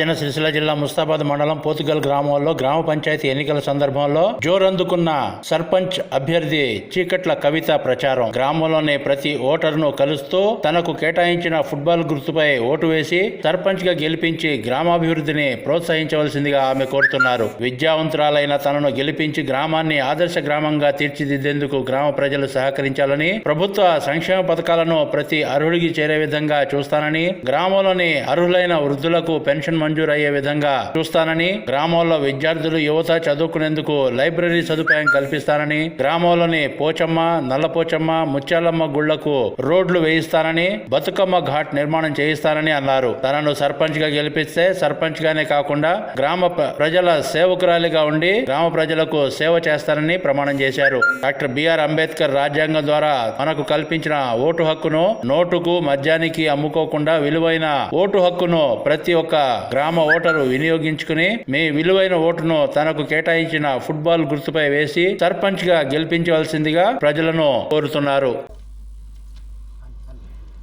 రాజన్న సిరిసిల్ల జిల్లా ముస్తాబాద్ మండలం పోతుగల్ గ్రామంలో గ్రామ పంచాయతీ ఎన్నికల సందర్భంలో జోరందుకున్న సర్పంచ్ అభ్యర్థి చీకట్ల కవిత ప్రచారం. గ్రామంలోని ప్రతి ఓటర్ను కలుస్తూ తనకు కేటాయించిన ఫుట్బాల్ గుర్తుపై ఓటు వేసి సర్పంచ్గా గెలిపించి గ్రామాభివృద్ధిని ప్రోత్సహించవలసిందిగా ఆమె కోరుతున్నారు. విద్యావంతురాలైన తనను గెలిపించి గ్రామాన్ని ఆదర్శ గ్రామంగా తీర్చిదిద్దేందుకు గ్రామ ప్రజలు సహకరించాలని ప్రభుత్వ సంక్షేమ పథకాలను ప్రతి అర్హుడికి చేరే విధంగా చూస్తానని గ్రామంలోని అర్హులైన వృద్ధులకు పెన్షన్ మంజూరు అయ్యే విధంగా చూస్తానని గ్రామంలో విద్యార్థులు యువత చదువుకునేందుకు లైబ్రరీ సదుపాయం కల్పిస్తానని గ్రామంలోని పోచమ్మ నల్లపోచమ్మ ముత్యాలమ్మ గుళ్ళకు రోడ్లు వేయిస్తానని బతుకమ్మ ఘాట్ నిర్మాణం చేయిస్తానని అన్నారు. తనను సర్పంచ్గా గెలిపిస్తే సర్పంచ్ గానే కాకుండా గ్రామ ప్రజల సేవకురాలిగా ఉండి గ్రామ ప్రజలకు సేవ చేస్తానని ప్రమాణం చేశారు. డాక్టర్ బిఆర్ అంబేద్కర్ రాజ్యాంగం ద్వారా మనకు కల్పించిన ఓటు హక్కును నోటుకు మద్యానికి అమ్ముకోకుండా విలువైన ఓటు హక్కును ప్రతి ఒక్క గ్రామ ఓటరు వినియోగించుకుని మీ విలువైన ఓటును తనకు కేటాయించిన ఫుట్బాల్ గుర్తుపై వేసి సర్పంచ్గా గెలిపించవలసిందిగా ప్రజలను కోరుతున్నారు.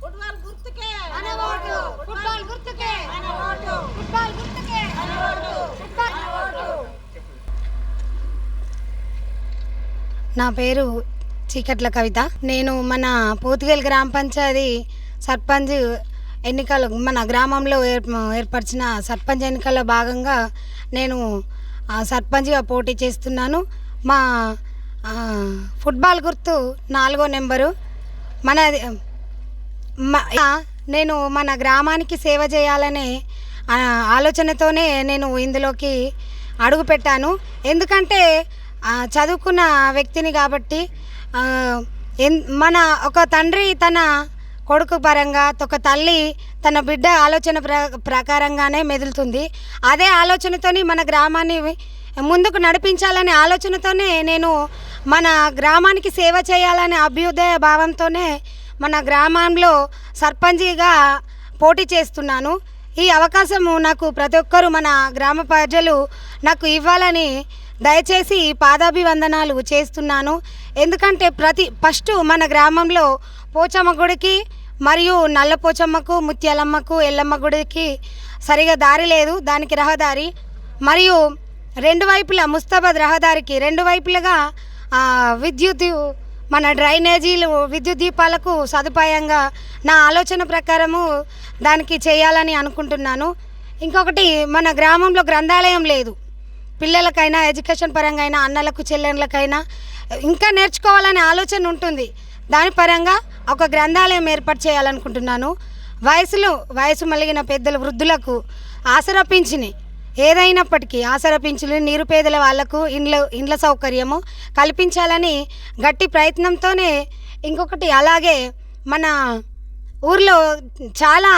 ఫుట్బాల్ గుర్తుకే మన ఓటు. ఫుట్బాల్ గుర్తుకే మన ఓటు. ఫుట్బాల్ గుర్తుకే మన ఓటు. ఫుట్బాల్ మన ఓటు. నా పేరు చీకట్ల కవిత. నేను మన పోతుగల్ గ్రామ పంచాయతీ సర్పంచ్ ఎన్నికలు మన గ్రామంలో ఏర్ ఏర్పరిచిన సర్పంచ్ ఎన్నికల్లో భాగంగా నేను సర్పంచ్గా పోటీ చేస్తున్నాను. మా ఫుట్బాల్ గుర్తు నాలుగో నెంబరు. మన నేను మన గ్రామానికి సేవ చేయాలనే ఆలోచనతోనే నేను ఇందులోకి అడుగు పెట్టాను. ఎందుకంటే చదువుకున్న వ్యక్తిని కాబట్టి ఎన్- మన ఒక తండ్రి తన కొడుకు పరంగా ఒక తల్లి తన బిడ్డ ఆలోచన ప్ర ప్రకారంగానే మెదులుతుంది. అదే ఆలోచనతోని మన గ్రామాన్ని ముందుకు నడిపించాలనే ఆలోచనతోనే నేను మన గ్రామానికి సేవ చేయాలనే అభ్యుదయ భావంతోనే మన గ్రామంలో సర్పంచిగా పోటీ చేస్తున్నాను. ఈ అవకాశము నాకు ప్రతి ఒక్కరూ మన గ్రామ ప్రజలు నాకు ఇవ్వాలని దయచేసి పాదాభివందనాలు చేస్తున్నాను. ఎందుకంటే ప్రతి ఫస్ట్ మన గ్రామంలో పోచమ్మ గుడికి మరియు నల్ల పోచమ్మకు ముత్యాలమ్మకు ఎల్లమ్మ గుడికి సరిగా దారి లేదు దానికి రహదారి. మరియు రెండు వైపులా ముస్తాబాద్ రహదారికి రెండు వైపులుగా విద్యుత్ మన డ్రైనేజీలు విద్యుత్ దీపాలకు సదుపాయంగా నా ఆలోచన ప్రకారము దానికి చేయాలని అనుకుంటున్నాను. ఇంకొకటి మన గ్రామంలో గ్రంథాలయం లేదు. పిల్లలకైనా ఎడ్యుకేషన్ పరంగా అయినా అన్నలకు చెల్లెళ్ళకైనా ఇంకా నేర్చుకోవాలనే ఆలోచన ఉంటుంది. దాని పరంగా ఒక గ్రంథాలయం ఏర్పాటు చేయాలనుకుంటున్నాను. వయసులో వయసు మలిగిన పెద్దల వృద్ధులకు ఆసరా పింఛని. ఏదైనప్పటికీ ఆసరా పింఛను నిరుపేదల వాళ్ళకు ఇండ్ల ఇండ్ల సౌకర్యము కల్పించాలని గట్టి ప్రయత్నంతోనే ఇంకొకటి అలాగే మన ఊర్లో చాలా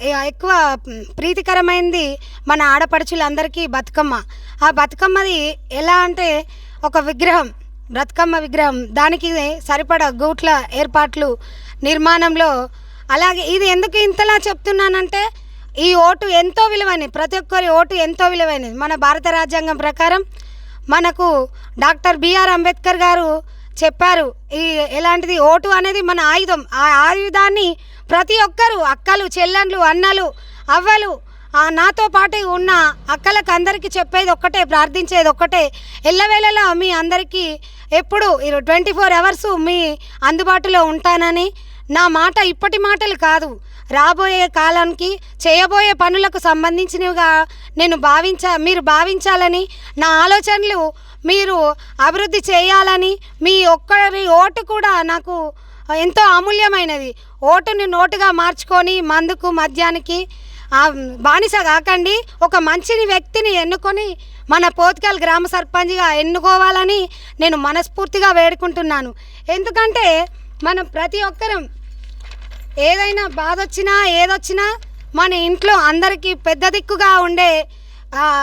ఎక్కువ ప్రీతికరమైనది మన ఆడపడుచులందరికీ బతుకమ్మ. ఆ బతుకమ్మది ఎలా అంటే ఒక విగ్రహం బతుకమ్మ విగ్రహం. దానికి సరిపడా గూట్ల ఏర్పాట్లు నిర్మాణంలో. అలాగే ఇది ఎందుకు ఇంతలా చెప్తున్నానంటే ఈ ఓటు ఎంతో విలువైనది ప్రతి ఒక్కరి ఓటు ఎంతో విలువైనది. మన భారత రాజ్యాంగం ప్రకారం మనకు డాక్టర్ బిఆర్ అంబేద్కర్ గారు చెప్పారు ఈ ఎలాంటిది ఓటు అనేది మన ఆయుధం. ఆ ఆయుధాన్ని ప్రతి ఒక్కరు అక్కలు చెల్లెండ్లు అన్నలు అవ్వలు ఆ నాతో పాటు ఉన్న అక్కలకు అందరికీ చెప్పేది ఒక్కటే ప్రార్థించేది ఒక్కటే. ఎల్లవేళలా మీ అందరికీ ఎప్పుడు ట్వంటీ ఫోర్ అవర్స్ మీ అందుబాటులో ఉంటానని నా మాట ఇప్పటి మాటలు కాదు. రాబోయే కాలానికి చేయబోయే పనులకు సంబంధించినవిగా నేను భావించా మీరు భావించాలని నా ఆలోచనలు మీరు అభివృద్ధి చేయాలని మీ ఒక్కరి ఓటు కూడా నాకు ఎంతో అమూల్యమైనది. ఓటుని నోటుగా మార్చుకొని మందుకు మద్యానికి ఆ, బానిస కాకండి. ఒక మంచిని వ్యక్తిని ఎన్నుకొని మన పోత్కల్ గ్రామ సర్పంచ్గా ఎన్నుకోవాలని నేను మనస్ఫూర్తిగా వేడుకుంటున్నాను. ఎందుకంటే మనం ప్రతి ఒక్కరం ఏదైనా బాధ వచ్చినా ఏదొచ్చినా మన ఇంట్లో అందరికీ పెద్ద దిక్కుగా ఉండే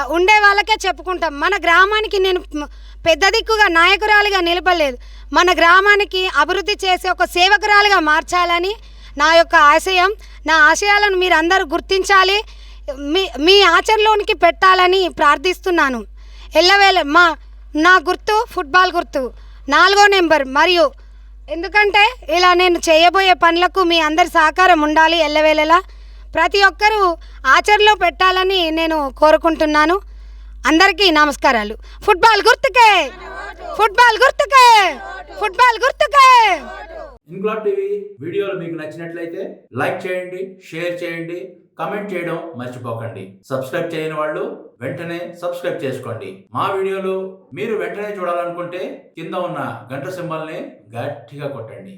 ఉండే వాళ్ళకే చెప్పుకుంటాం. మన గ్రామానికి నేను పెద్ద దిక్కుగా నాయకురాలిగా నిలబడలేదు. మన గ్రామానికి అభివృద్ధి చేసే ఒక సేవకురాలిగా మార్చాలని నా యొక్క ఆశయం. నా ఆశయాలను మీరు అందరూ గుర్తించాలి. మీ మీ ఆచరణలోనికి పెట్టాలని ప్రార్థిస్తున్నాను. ఎల్లవేళ మా నా గుర్తు ఫుట్బాల్ గుర్తు. నాలుగో నెంబర్ మరియు ఎందుకంటే ఇలా నేను చేయబోయే పనులకు మీ అందరి సహకారం ఉండాలి ఎల్లవేళలా. ప్రతి ఒక్కరూ ఆచరణలో పెట్టాలని నేను కోరుకుంటున్నాను. అందరికీ నమస్కారాలు. ఫుట్బాల్ గుర్తుకే! ఫుట్బాల్ గుర్తుకే! ఫుట్బాల్ గుర్తుకే! ఇంక్లాబ్ టీవీ వీడియోలు మీకు నచ్చినట్లయితే లైక్ చేయండి షేర్ చేయండి కమెంట్ చేయడం మర్చిపోకండి. సబ్స్క్రైబ్ చేయని వాళ్ళు వెంటనే సబ్స్క్రైబ్ చేసుకోండి. మా వీడియోలు మీరు వెంటనే చూడాలనుకుంటే కింద ఉన్న గంట సింబల్ని గట్టిగా కొట్టండి.